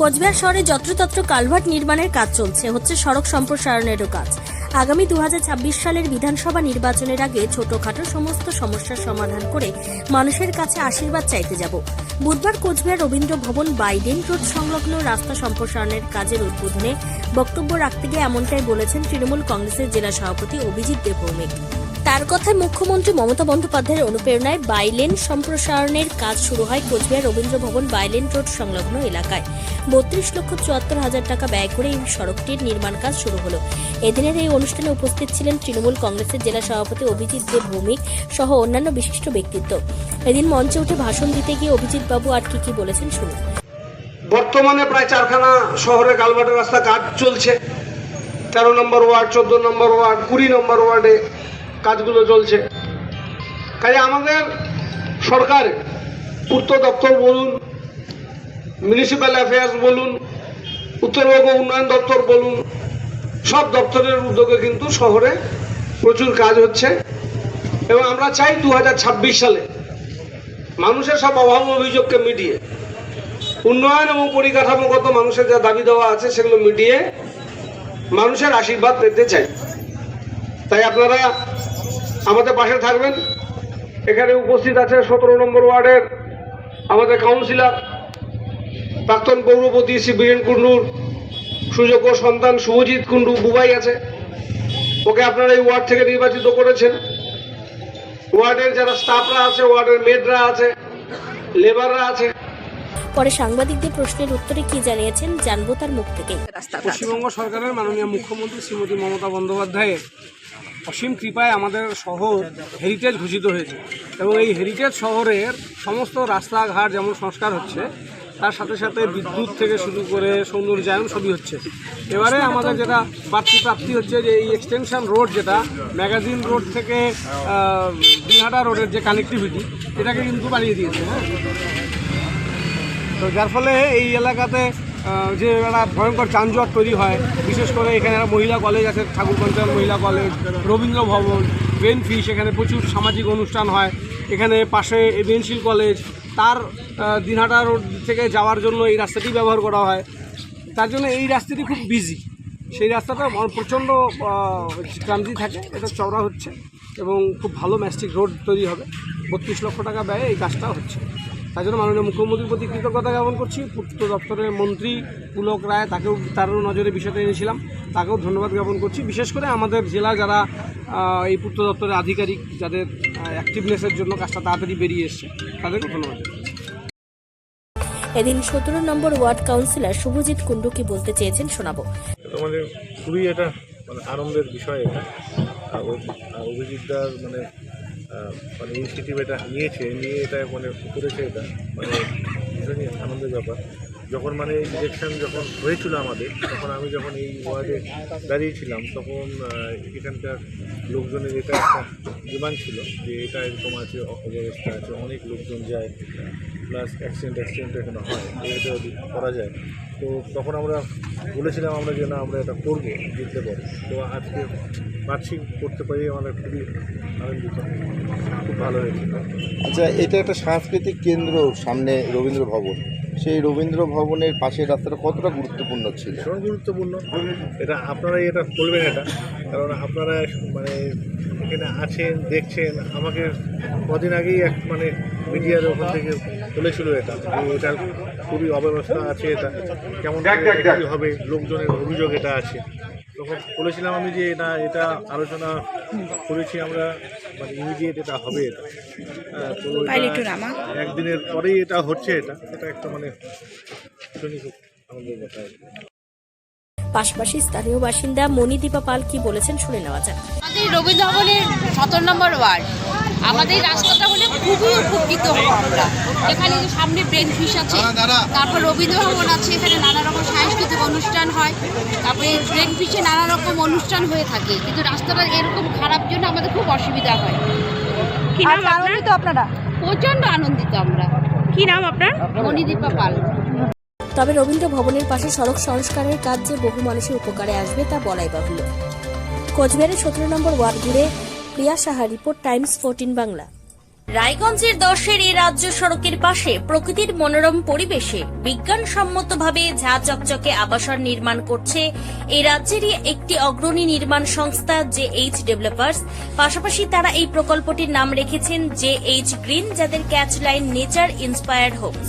কোচবিহার শহরে যত্রতত্র কালভার্ট নির্মাণের কাজ চলছে, হচ্ছে সড়ক সম্প্রসারণেরও কাজ। আগামী দুহাজার ছাব্বিশ সালের বিধানসভা নির্বাচনের আগে ছোটখাটো সমস্ত সমস্যার সমাধান করে মানুষের কাছে আশীর্বাদ চাইতে যাব। বুধবার কোচবিহার রবীন্দ্র ভবন বাইডেন রোড সংলগ্ন রাস্তা সম্প্রসারণের কাজের উদ্বোধনে বক্তব্য রাখতে গিয়ে এমনটাই বলেছেন তৃণমূল কংগ্রেসের জেলা সভাপতি অভিজিৎ দেব ভৌমিক তার কথায় মুখ্যমন্ত্রী মমতা বন্দ্যোপাধ্যায়ের অনুপ্রেরণায় বাইলেন সম্প্রসারণের কাজ শুরু হয় কোচবিহার রবীন্দ্র ভবন বাইলেন রোড সংলগ্ন এলাকায়। বত্রিশ লক্ষ চুয়াত্তর হাজার টাকা ব্যয় করে এই সড়কটির নির্মাণ কাজ শুরু হলো। এদিনের এই অনুষ্ঠানে উপস্থিত ছিলেন তৃণমূল কংগ্রেসের জেলা সভাপতি অভিজিৎ দেব ভৌমিক সহ অন্যান্য বিশিষ্ট ব্যক্তিত্ব। এদিন মঞ্চে উঠে ভাষণ দিতে গিয়ে অভিজিৎ বাবু আর কি কি বলেছেন শুনুন। বর্তমানে প্রায় চারখানা শহরে কালভার্টের রাস্তা কাজ চলছে। তেরো নম্বর ওয়ার্ড, চোদ্দ নম্বর ওয়ার্ড, কুড়ি নম্বর ওয়ার্ডে কাজগুলো চলছে। কাজে আমাদের সরকার, পূর্ত দপ্তর বলুন মিউনিসিপ্যাল অ্যাফেয়ার্স বলুন, উত্তরবঙ্গ উন্নয়ন দপ্তর বলুন, সব দপ্তরের উদ্যোগে কিন্তু শহরে প্রচুর কাজ হচ্ছে। এবং আমরা চাই দু হাজার ছাব্বিশ সালে মানুষের সব অভাব অভিযোগকে মিটিয়ে, উন্নয়ন এবং পরিকাঠামোগত মানুষের যা দাবি দেওয়া আছে সেগুলো মিটিয়ে মানুষের আশীর্বাদ পেতে চাই। তাই আপনারা আমাদের পাশে থাকবেন। এখানে উপস্থিত আছে সতেরো নম্বর ওয়ার্ডের আমাদের কাউন্সিলর প্রাক্তন পৌরপতি শ্রী বীরেন কুণ্ডুর সুযোগ্য সন্তান শুভজিৎ কুণ্ডু বুবাই আছে। ওকে আপনারা এই ওয়ার্ড থেকে নির্বাচিত করেছেন। ওয়ার্ডের যারা স্টাফরা আছে ওয়ার্ডের মেডরা আছে লেবাররা আছে। পরে সাংবাদিকদের প্রশ্নের উত্তরে কি জানিয়েছেন জানব তার মুখ থেকেই পশ্চিমবঙ্গ সরকারের মাননীয় মুখ্যমন্ত্রী শ্রীমতী মমতা বন্দ্যোপাধ্যায়ের অসীম কৃপায় আমাদের শহর হেরিটেজ ঘোষিত হয়েছে। এবং এই হেরিটেজ শহরের সমস্ত রাস্তাঘাট যেমন সংস্কার হচ্ছে, তার সাথে সাথে বিদ্যুৎ থেকে শুরু করে সৌন্দর্যায়ন সবই হচ্ছে। এবারে আমাদের যেটা বাড়তি প্রাপ্তি হচ্ছে যে এই এক্সটেনশন রোড যেটা ম্যাগাজিন রোড থেকে দিনহাটা রোডের যে কানেক্টিভিটি এটাকে কিন্তু বাড়িয়ে দিয়েছে হ্যাঁ। তো যার ফলে এই এলাকাতে যে একটা ভয়ঙ্কর যানজট তৈরি হয়, বিশেষ করে এখানে একটা মহিলা কলেজ আছে, ঠাকুর পঞ্চায়েত মহিলা কলেজ রবীন্দ্র ভবন ব্রেন এখানে প্রচুর সামাজিক অনুষ্ঠান হয়। এখানে পাশে এভিয়েন্সিল কলেজ তার দিনহাটা রোড থেকে যাওয়ার জন্য এই রাস্তাটি ব্যবহার করা হয়। তার জন্য এই রাস্তাটি খুব বিজি সেই রাস্তাটা প্রচণ্ড ক্রান্তি থাকে, এটা চওড়া হচ্ছে এবং খুব ভালো ম্যাস্টিক রোড তৈরি হবে। বত্রিশ লক্ষ টাকা ব্যয়ে এই কাজটা হচ্ছে। তাই জন্য মাননীয় মুখ্যমন্ত্রীর প্রতি কৃতজ্ঞতা জ্ঞাপন করছি। পূর্ত দপ্তরের মন্ত্রী পুলক রায় তাকেও তারও নজরে বিষয়টা এনেছিলাম। তাকেও ধন্যবাদ জ্ঞাপন করছি। বিশেষ করে আমাদের জেলা যারা এই পূর্ত দপ্তরের আধিকারিক যাদের অ্যাক্টিভনেসের জন্য কাজটা তাড়াতাড়ি বেরিয়ে এসছে তাদেরকেও ধন্যবাদ। এদিন সতেরো number ward councillor Shubhajit Kundu কি বলতে চেয়েছেন শোনাবো। মানে খুবই এটা মানে আনন্দের বিষয় এটা। অভিজিৎদার মানে মানে ইনিশিয়েটিভ এটা নিয়েছে নিয়ে এটা মানে করেছে এটা। মানে ভীষণই আনন্দের ব্যাপার। যখন মানে ইলেকশন যখন হয়েছিল আমাদের, তখন আমি যখন এই ওয়ার্ডে দাঁড়িয়েছিলাম তখন এখানকার লোকজনের এটা একটা ডিমান্ড ছিল যে এটা এরকম আছে অব্যবস্থা আছে, অনেক লোকজন যায় প্লাস অ্যাক্সিডেন্ট অ্যাক্সিডেন্ট এখানে হয় এটা করা যায়। তো তখন আমরা বলেছিলাম আমরা যে না আমরা এটা করব জিততে পারি। তো আজকে পারছি করতে পারি আমাদের খুবই আনন্দিত। খুব ভালো হয়েছে। আচ্ছা এটা একটা সাংস্কৃতিক কেন্দ্র সামনে রবীন্দ্র ভবন। সেই রবীন্দ্র ভবনের পাশের রাস্তাটা কতটা গুরুত্বপূর্ণ ছিল? ভীষণ গুরুত্বপূর্ণ। এটা আপনারাই এটা করবেন এটা। কারণ আপনারা মানে এখানে আছেন দেখছেন। আমাকে কদিন আগেই এক মানে মিডিয়ার ওখান থেকে বলেছিল এটা। এটার খুবই অব্যবস্থা আছে এটা কেমন হবে লোকজনের অভিযোগ এটা আছে। তখন বলেছিলাম আমি যে এটা এটা আলোচনা করেছি আমরা মানে ইমিডিয়েট এটা হবে এটা। হ্যাঁ, তো একদিনের পরেই এটা হচ্ছে এটা। এটা একটা মানে শুনি খুব আনন্দের কথা আর কি। পাশাপাশি স্থানীয় বাসিন্দা মণিদীপা পাল কি বলেছেন শুনে নেওয়া যাক। আমাদের রবীন্দ্র ভবনের সতেরো নম্বর ওয়ার্ড। আমাদের রাস্তাটা হলে খুবই উপকৃত হব আমরা। এখানে যে সামনে ব্রেন ফিশ আছে তারপর রবীন্দ্র ভবন আছে এখানে নানা রকম সাংস্কৃতিক অনুষ্ঠান হয়। তারপরে ব্রেন ফিশে নানা রকম অনুষ্ঠান হয়ে থাকে। কিন্তু রাস্তাটা এরকম খারাপ জন্য আমাদের খুব অসুবিধা হয়। কি নাম আনন্দিত আপনারা। প্রচণ্ড আনন্দিত আমরা। কি নাম আপনার মণিদীপা পাল। তবে রবীন্দ্র ভবনের পাশে সড়ক সংস্কারের কাজ যে বহু মানুষের উপকারে আসবে তা বলাই বাহুল্য। কোচবিহারের সতেরো নম্বর ওয়ার্ড ঘুরে Priya Saha report Times fourteen Bangla. রায়গঞ্জের দশের এই রাজ্য সড়কের পাশে প্রকৃতির মনোরম পরিবেশে বিজ্ঞানসম্মতভাবে ঝা চকচকে আবাসন নির্মাণ করছে এই রাজ্যেরই একটি অগ্রণী নির্মাণ সংস্থা জে এইচ ডেভেলপার্স। পাশাপাশি তারা এই প্রকল্পটির নাম রেখেছেন জে এইচ গ্রিন, যাদের catch line nature inspired homes.